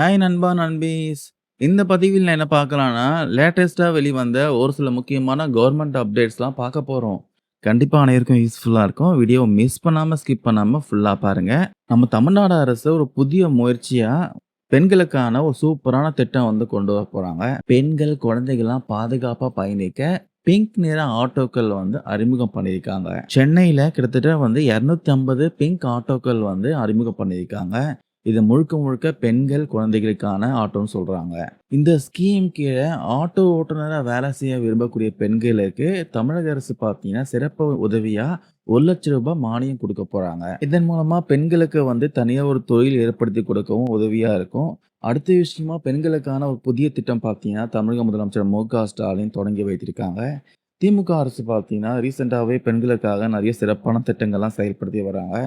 Hi நண்பா, நண்பீஸ். இந்த பதிவில் என்ன பார்க்கலான்னா, லேட்டஸ்ட்டாக வெளிவந்த ஒரு சில முக்கியமான கவர்மெண்ட் அப்டேட்ஸ்லாம் பார்க்க போகிறோம் கண்டிப்பாக அனைவருக்கும் யூஸ்ஃபுல்லாக இருக்கும். வீடியோ மிஸ் பண்ணாமல் ஸ்கிப் பண்ணாமல் ஃபுல்லாக பாருங்கள் நம்ம தமிழ்நாடு அரசு ஒரு புதிய முயற்சியாக பெண்களுக்கான ஒரு சூப்பரான திட்டம் வந்து கொண்டு வர போகிறாங்க பெண்கள், குழந்தைகள்லாம் பாதுகாப்பாக பயணிக்க பிங்க் நிற ஆட்டோக்கள் வந்து அறிமுகம் பண்ணியிருக்காங்க. சென்னையில் கிட்டத்தட்ட வந்து 250 பிங்க் ஆட்டோக்கள் வந்து அறிமுகம் பண்ணியிருக்காங்க. இது முழுக்க முழுக்க பெண்கள், குழந்தைகளுக்கான ஆட்டோன்னு சொல்கிறாங்க இந்த ஸ்கீம் கீழே ஆட்டோ ஓட்டுநராக வேலை செய்ய விரும்பக்கூடிய பெண்களுக்கு தமிழக அரசு பார்த்தீங்கன்னா, சிறப்பு உதவியாக ஒரு லட்ச ரூபாய் மானியம் கொடுக்க போகிறாங்க இதன் மூலமாக பெண்களுக்கு வந்து தனியாக ஒரு தொழில் ஏற்படுத்தி கொடுக்கவும் உதவியாக இருக்கும். அடுத்த விஷயமா பெண்களுக்கான ஒரு புதிய திட்டம் பார்த்தீங்கன்னா, தமிழக முதலமைச்சர் மு. க. ஸ்டாலின் தொடங்கி வைத்திருக்காங்க. திமுக அரசு பார்த்தீங்கன்னா, ரீசெண்டாகவே பெண்களுக்காக நிறைய சிறப்பான திட்டங்கள்லாம் செயல்படுத்தி வராங்க.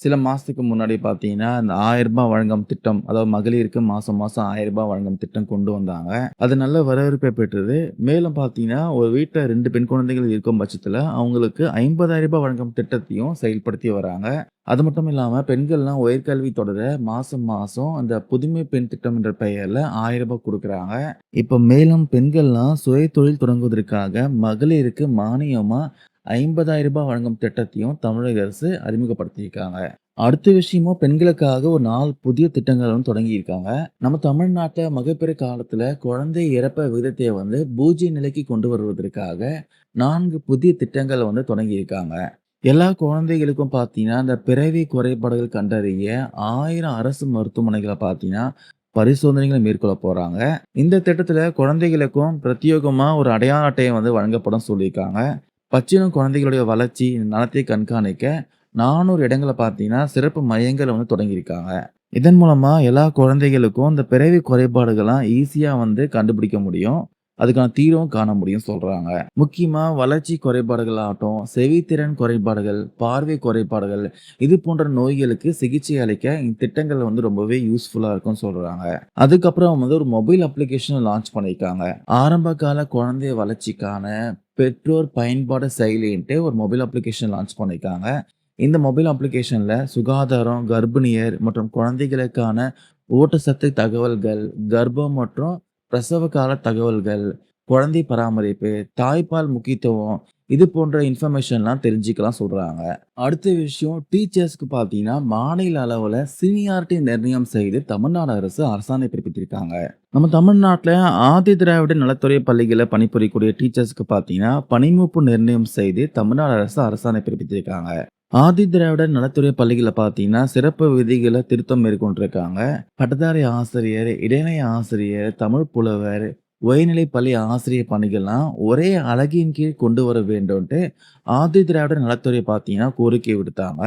சில மாதத்துக்கு முன்னாடி பார்த்தீங்கன்னா, இந்த ரூ. 1000 வழங்கும் திட்டம், அதாவது மகளிருக்கு மாதம் மாதம் ரூ. 1000 வழங்கும் திட்டம் கொண்டு வந்தாங்க. அது நல்ல வரவேற்பை பெற்றது. மேலும் பார்த்தீங்கன்னா, ஒரு வீட்டில் ரெண்டு பெண் குழந்தைகள் இருக்கும் பட்சத்தில் அவங்களுக்கு ஐம்பதாயிரம் ரூபாய் வழங்கும் திட்டத்தையும் செயல்படுத்தி வராங்க. அது மட்டும் இல்லாமல் பெண்கள்லாம் உயர்கல்வி தொடர மாதம் மாதம் அந்த புதுமை பெண் திட்டம் என்ற பெயரில் ஆயிரம் ரூபாய் கொடுக்குறாங்க இப்போ மேலும் பெண்கள்லாம் சுய தொழில் தொடங்குவதற்காக மகளிருக்கு மானியமாக ஐம்பதாயிரம் ரூபாய் வழங்கும் திட்டத்தையும் தமிழக அரசு அறிமுகப்படுத்தியிருக்காங்க. அடுத்த விஷயமும் பெண்களுக்காக ஒரு நாலு புதிய திட்டங்கள் வந்து தொடங்கியிருக்காங்க. நம்ம தமிழ்நாட்டை மகப்பேறு காலத்தில் குழந்தை இறப்ப விகிதத்தை வந்து பூஜ்ய நிலைக்கு கொண்டு வருவதற்காக நான்கு புதிய திட்டங்கள் வந்து தொடங்கியிருக்காங்க. எல்லா குழந்தைகளுக்கும் பார்த்தீங்கன்னா, இந்த பிறவி குறைபாடுகள் கண்டறிய ஆயிரம் அரசு மருத்துவமனைகளை பார்த்தீங்கன்னா, பரிசோதனைகளை மேற்கொள்ள போகிறாங்க இந்த திட்டத்தில் குழந்தைகளுக்கும் பிரத்யேகமாக ஒரு அடையாள அட்டையை வந்து வழங்கப்படும் சொல்லியிருக்காங்க. பச்சிளம் குழந்தைகளுடைய வளர்ச்சி, நலத்தை கண்காணிக்க நானூறு இடங்களை பார்த்தீங்கன்னா, சிறப்பு மையங்கள் வந்து தொடங்கியிருக்காங்க. இதன் மூலமாக எல்லா குழந்தைகளுக்கும் இந்த பிறவி குறைபாடுகள்லாம் ஈஸியாக வந்து கண்டுபிடிக்க முடியும். அதுக்கான தீர்வும் காண முடியும் சொல்றாங்க. முக்கியமா வளர்ச்சி குறைபாடுகள் ஆகட்டும், செவித்திறன் குறைபாடுகள், பார்வை குறைபாடுகள் இது போன்ற நோய்களுக்கு சிகிச்சை அளிக்க இந்த திட்டங்கள் வந்து ரொம்பவே யூஸ்ஃபுல்லா இருக்கும்னு சொல்றாங்க. அதுக்கப்புறம் வந்து ஒரு மொபைல் அப்ளிகேஷன் லான்ச் பண்ணியிருக்காங்க. ஆரம்ப கால குழந்தை வளர்ச்சிக்கான பெற்றோர் பயன்பாடு செயலின்ட்டு ஒரு மொபைல் அப்ளிகேஷன் லான்ச் பண்ணியிருக்காங்க. இந்த மொபைல் அப்ளிகேஷன்ல சுகாதாரம், கர்ப்பிணியர் மற்றும் குழந்தைகளுக்கான ஊட்டச்சத்து தகவல்கள், கர்ப்பம் மற்றும் பிரசவகால தகவல்கள், குழந்தை பராமரிப்பு, தாய்ப்பால் முக்கியத்துவம் இது போன்ற இன்ஃபர்மேஷன்லாம் தெரிஞ்சுக்கலாம் சொல்கிறாங்க அடுத்த விஷயம் டீச்சர்ஸ்க்கு பார்த்தீங்கன்னா, மாநில அளவில் சீனியாரிட்டி நிர்ணயம் செய்து தமிழ்நாடு அரசு அரசாணை பிறப்பித்திருக்காங்க. நம்ம தமிழ்நாட்டில் ஆதி திராவிட நலத்துறை பள்ளிகளில் பணிபுரியக்கூடிய டீச்சர்ஸ்க்கு பார்த்தீங்கன்னா, பணிமூப்பு நிர்ணயம் செய்து தமிழ்நாடு அரசு அரசாணை பிறப்பித்திருக்காங்க. ஆதி திராவிட நலத்துறை பள்ளிகளில் பார்த்தீங்கன்னா, சிறப்பு விதிகளை திருத்தம் மேற்கொண்டிருக்காங்க. பட்டதாரி ஆசிரியர், இடைநிலை ஆசிரியர், தமிழ் புலவர், உயர்நிலை பள்ளி ஆசிரியர் பணிகள்லாம் ஒரே அழகியின் கீழ் கொண்டு வர வேண்டும்ட்டு ஆதி திராவிட நலத்துறை பார்த்தீங்கன்னா, கோரிக்கை விடுத்தாங்க.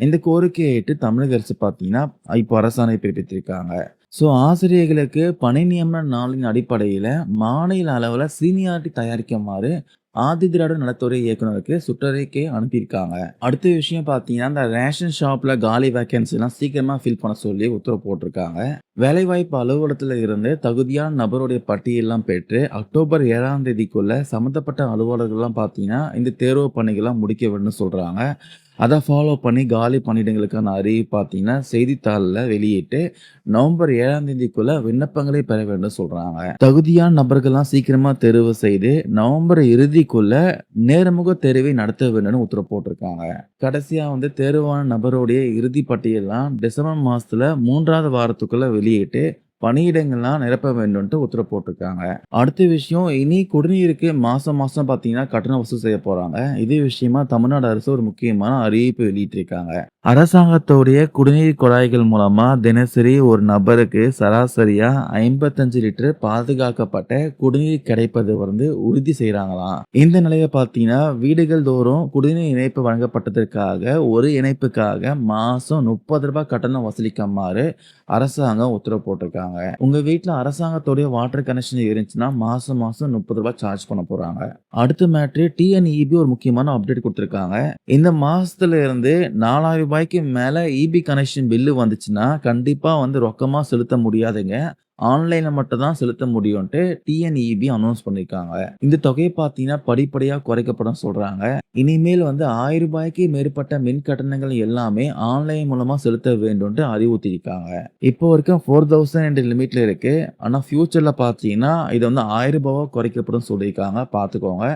இந்த கோரிக்கையை ஏற்று தமிழக அரசு பார்த்தீங்கன்னா, இப்போ அரசாணை பிறப்பித்திருக்காங்க. ஸோ ஆசிரியர்களுக்கு பணி நியமன நாளின் அடிப்படையில் மாநில அளவில் சீனியாரிட்டி தயாரிக்குமாறு ஆதி திராவிட நலத்துறை இயக்குனருக்கு சுற்றறிக்கை அனுப்பியிருக்காங்க. அடுத்த விஷயம் பார்த்தீங்கன்னா, இந்த ரேஷன் ஷாப்ல காலி வேக்கன்சிலாம் சீக்கிரமா ஃபில் பண்ண சொல்லி உத்தரவு போட்டிருக்காங்க. வேலைவாய்ப்பு அலுவலகத்தில் இருந்து தகுதியான நபருடைய பட்டியலாம் பெற்று அக்டோபர் ஏழாம் தேதிக்குள்ள சம்மந்தப்பட்ட அலுவலர்கள்லாம் பார்த்தீங்கன்னா, இந்த தேர்வு பணிகள்லாம் முடிக்க வேண்டும்னு சொல்கிறாங்க அதை ஃபாலோ பண்ணி காலி பணியிடங்களுக்கான அறிவு பார்த்தீங்கன்னா, செய்தித்தாளில் வெளியிட்டு நவம்பர் ஏழாம் தேதிக்குள்ள விண்ணப்பங்களை பெற வேண்டும் சொல்கிறாங்க தகுதியான நபர்கள்லாம் சீக்கிரமா தேர்வு செய்து நவம்பர் இறுதிக்குள்ள நேர்முக தேர்வை நடத்த வேண்டும்னு உத்தரவு போட்டிருக்காங்க. கடைசியாக வந்து தேர்வான நபருடைய இறுதி பட்டியல்லாம் டிசம்பர் மாசத்துல 3வது வாரத்துக்குள்ள එලියට பணியிடங்கள்லாம் நிரப்ப வேண்டும்ட்டு உத்தரவு போட்டிருக்காங்க. அடுத்த விஷயம் இனி குடிநீருக்கு மாசம் மாசம் பார்த்தீங்கன்னா, கட்டணம் வசூல் செய்ய போறாங்க. இதே விஷயமா தமிழ்நாடு அரசு ஒரு முக்கியமான அறிவிப்பு வெளியிட்டிருக்காங்க. அரசாங்கத்துடைய குடிநீர் குழாய்கள் மூலமா தினசரி ஒரு நபருக்கு சராசரியா 55 லிட்டர் பாதுகாக்கப்பட்ட குடிநீர் கிடைப்பது வந்து உறுதி செய்கிறாங்களாம் இந்த நிலையை பார்த்தீங்கன்னா, வீடுகள் தோறும் குடிநீர் இணைப்பு வழங்கப்பட்டதற்காக ஒரு இணைப்புக்காக மாசம் முப்பது ரூபாய் கட்டணம் வசூலிக்குமாறு அரசாங்கம் உத்தரவு போட்டிருக்காங்க. உங்க வீட்டுல அரசாங்கத்துடைய வாட்டர் கனெக்ஷன் இருந்துச்சுன்னா, மாசம் மாசம் முப்பது ரூபாய் சார்ஜ் பண்ண போறாங்க. அடுத்த மேட்ரு டிஎன்இபி ஒரு முக்கியமான அப்டேட் கொடுத்துருக்காங்க இந்த மாசத்துல இருந்து நாலாயிரம் ரூபாய்க்கு மேல இபி கனெக்ஷன் பில்லு வந்துச்சுன்னா, கண்டிப்பா வந்து ரொக்கமா செலுத்த முடியாதுங்க. ஆன்லைன்ல மட்டும் தான் செலுத்த முடியும்ட்டு டிஎன்இபி அனௌன்ஸ் பண்ணியிருக்காங்க. இந்த தொகையை பார்த்தீங்கன்னா, படிப்படியாக குறைக்கப்படும் சொல்றாங்க. இனிமேல் வந்து ஆயிரம் ரூபாய்க்கு மேற்பட்ட மின் கட்டணங்கள் எல்லாமே ஆன்லைன் மூலமா செலுத்த வேண்டும்ன்ட்டு அறிவுறுத்தியிருக்காங்க. இப்போ வரைக்கும் 4000 என்ற லிமிட்ல இருக்கு. ஆனால் ஃபியூச்சர்ல பார்த்தீங்கன்னா, இது வந்து ஆயிரம் ரூபாவாக குறைக்கப்படும் சொல்லியிருக்காங்க. பார்த்துக்கோங்க.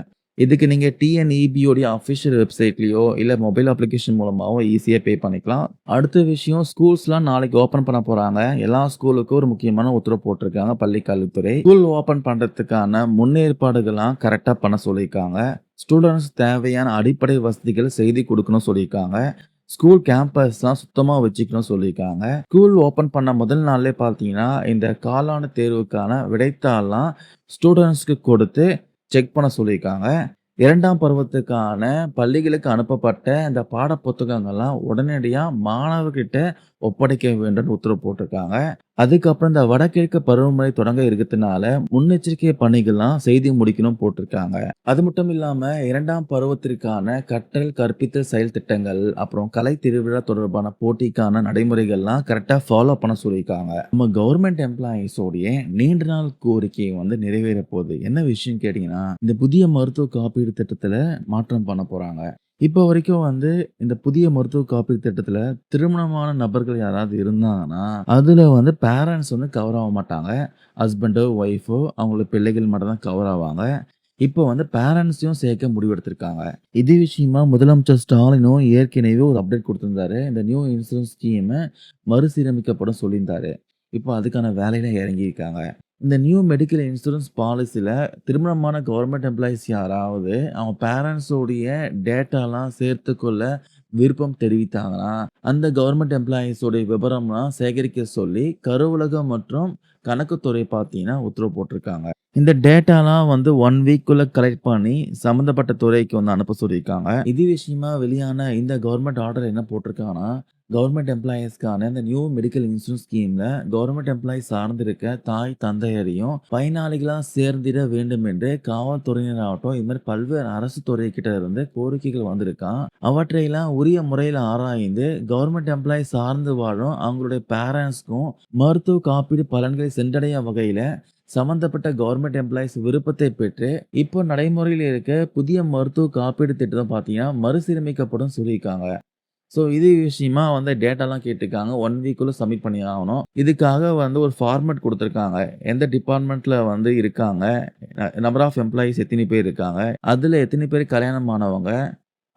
இதுக்கு நீங்கள் டிஎன்இபியோடைய அஃபிஷியல் வெப்சைட்லேயோ இல்லை மொபைல் அப்ளிகேஷன் மூலமாகவோ ஈஸியாக பே பண்ணிக்கலாம். அடுத்த விஷயம் ஸ்கூல்ஸ்லாம் நாளைக்கு ஓப்பன் பண்ண போகிறாங்க எல்லா ஸ்கூலுக்கும் ஒரு முக்கியமான உத்தரவு போட்டிருக்காங்க பள்ளிக்கல்வித்துறை ஸ்கூல் ஓப்பன் பண்ணுறதுக்கான முன்னேற்பாடுகள்லாம் கரெக்டாக பண்ண சொல்லியிருக்காங்க. ஸ்டூடெண்ட்ஸ் தேவையான அடிப்படை வசதிகள் செய்து கொடுக்கணும் சொல்லியிருக்காங்க. ஸ்கூல் கேம்பஸ்லாம் சுத்தமாக வச்சுக்கணும் சொல்லியிருக்காங்க. ஸ்கூல் ஓப்பன் பண்ண முதல் நாள்லேயே பார்த்தீங்கன்னா, இந்த காலாண்டு தேர்வுக்கான விடைத்தாள்லாம் ஸ்டூடெண்ட்ஸ்க்கு கொடுத்து செக் பண்ண சொல்லியிருக்காங்க. இரண்டாம் பருவத்துக்கான பள்ளிகளுக்கு அனுப்பப்பட்ட இந்த பாட புத்தகங்கள்லாம் உடனடியா மாணவர்கிட்ட ஒப்படைக்க வேண்டும்னு உத்தரவு போட்டிருக்காங்க. அதுக்கப்புறம் இந்த வடகிழக்கு பருவமழை தொடங்க இருக்கிறதுனால, முன்னெச்சரிக்கை பணிகள்லாம் செய்தி முடிக்கணும் போட்டிருக்காங்க. அது மட்டும் இல்லாம இரண்டாம் பருவத்திற்கான கற்றல், கற்பித்தல் செயல் திட்டங்கள், அப்புறம் கலை திருவிழா தொடர்பான போட்டிக்கான நடைமுறைகள்லாம் கரெக்டா ஃபாலோ பண்ண சொல்லியிருக்காங்க. நம்ம கவர்மெண்ட் எம்ப்ளாயீஸோடைய நீண்ட நாள் கோரிக்கையை வந்து நிறைவேற போகுது. என்ன விஷயம்னு கேட்டீங்கன்னா, இந்த புதிய மருத்துவ காப்பீடு திட்டத்துல மாற்றம் பண்ண போறாங்க. இப்போ வரைக்கும் வந்து இந்த புதிய மருத்துவ காப்பீடு திட்டத்தில் திருமணமான நபர்கள் யாராவது இருந்தாங்கன்னா, அதில் வந்து பேரண்ட்ஸ் வந்து கவர் ஆக மாட்டாங்க. ஹஸ்பண்டோ, ஒய்ஃபோ அவங்களோட பிள்ளைகள் மட்டும் தான் கவர் ஆவாங்க. இப்போ வந்து பேரண்ட்ஸையும் சேர்க்க முடிவெடுத்திருக்காங்க. இது விஷயமா முதலமைச்சர் ஸ்டாலினும் ஏற்கனவே ஒரு அப்டேட் கொடுத்துருந்தாரு இந்த நியூ இன்சூரன்ஸ் ஸ்கீமை மறுசீரமைக்கப்படும் சொல்லியிருந்தாரு. இப்போ அதுக்கான வேலையில இறங்கியிருக்காங்க. இந்த நியூ மெடிக்கல் இன்சூரன்ஸ் பாலிசியில் திருமணமான கவர்மெண்ட் எம்ப்ளாயீஸ் யாராவது அவங்க பேரண்ட்ஸோடைய டேட்டாலாம் சேர்த்துக்கொள்ள விருப்பம் தெரிவித்தாங்கன்னா, அந்த கவர்மெண்ட் எம்ப்ளாயீஸ் விவரம்லாம் சேகரிக்க சொல்லி கருவலகம் மற்றும் கணக்குத்துறை பார்த்தீங்கன்னா, உத்தரவு போட்டிருக்காங்க. இந்த டேட்டாலாம் வந்து ஒன் வீக்குள்ள கலெக்ட் பண்ணி சம்மந்தப்பட்ட துறைக்கு வந்து அனுப்ப சொல்லியிருக்காங்க. இது விஷயமா வெளியான இந்த கவர்மெண்ட் ஆர்டர் என்ன போட்டிருக்காங்கன்னா, கவர்மெண்ட் எம்ப்ளாயீஸ்க்கான இந்த நியூ மெடிக்கல் இன்சூரன்ஸ் ஸ்கீம்ல கவர்மெண்ட் எம்ப்ளாயி சார்ந்திருக்க தாய், தந்தையரையும் பயனாளிகளாக சேர்ந்திட வேண்டும் என்று காவல்துறையினராகட்டும், இது மாதிரி பல்வேறு அரசு துறைகிட்ட இருந்து கோரிக்கைகள் வந்திருக்கான் அவற்றையெல்லாம் உரிய முறையில் ஆராய்ந்து கவர்மெண்ட் எம்ப்ளாயி சார்ந்து வாழும் அவங்களுடைய பேரண்ட்ஸ்க்கும் மருத்துவ காப்பீடு பலன்களை சென்றடைய வகையில் சம்மந்தப்பட்ட கவர்மெண்ட் எம்ப்ளாயீஸ் விருப்பத்தை பெற்று, இப்போ நடைமுறையில் இருக்க புதிய மருத்துவ காப்பீடு திட்டம் பார்த்தீங்கன்னா, மறுசீரமைக்கப்படும் சொல்லியிருக்காங்க. ஸோ இது விஷயமா வந்து டேட்டாலாம் கேட்டிருக்காங்க. ஒன் வீக்குள்ள சப்மிட் பண்ணி ஆகணும். இதுக்காக வந்து ஒரு ஃபார்மேட் கொடுத்துருக்காங்க எந்த டிபார்ட்மென்ட்ல வந்து இருக்காங்க, நம்பர் ஆஃப் எம்ப்ளாயீஸ் எத்தனை பேர் இருக்காங்க, அதில் எத்தனை பேர் கல்யாணம் ஆனவங்க,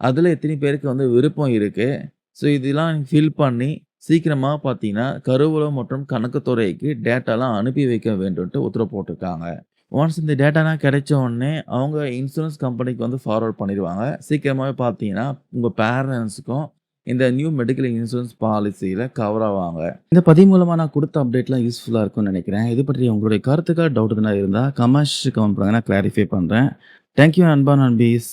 அதில் எத்தனை பேருக்கு வந்து விருப்பம் இருக்குது ஸோ இதெல்லாம் ஃபில் பண்ணி சீக்கிரமாக பார்த்தீங்கன்னா, கருவூலம் மற்றும் கணக்குத்துறைக்கு டேட்டாலாம் அனுப்பி வைக்க வேண்டும்ன்ட்டு உத்தரவு போட்டிருக்காங்க. ஒன்ஸ் இந்த டேட்டாலாம் கிடைச்ச உடனே அவங்க இன்சூரன்ஸ் கம்பெனிக்கு வந்து ஃபார்வர்ட் பண்ணிடுவாங்க சீக்கிரமாகவே பார்த்தீங்கன்னா, உங்கள் பேரண்ட்ஸுக்கும் இந்த நியூ மெடிக்கல் இன்சூரன்ஸ் பாலிசியில் கவர் ஆவாங்க. இந்த பதிவு மூலமாக நான் கொடுத்த அப்டேட்லாம் யூஸ்ஃபுல்லாக இருக்கும்னு நினைக்கிறேன். இது பற்றி உங்களுடைய கருத்துக்கள், டவுட் எதுனா இருந்தால் கமெண்ட்ஸ் கமெண்ட் பண்ணுங்க. நான் கிளாரிஃபை பண்ணுறேன் தேங்க் யூ நண்பா, நண்பீஸ்.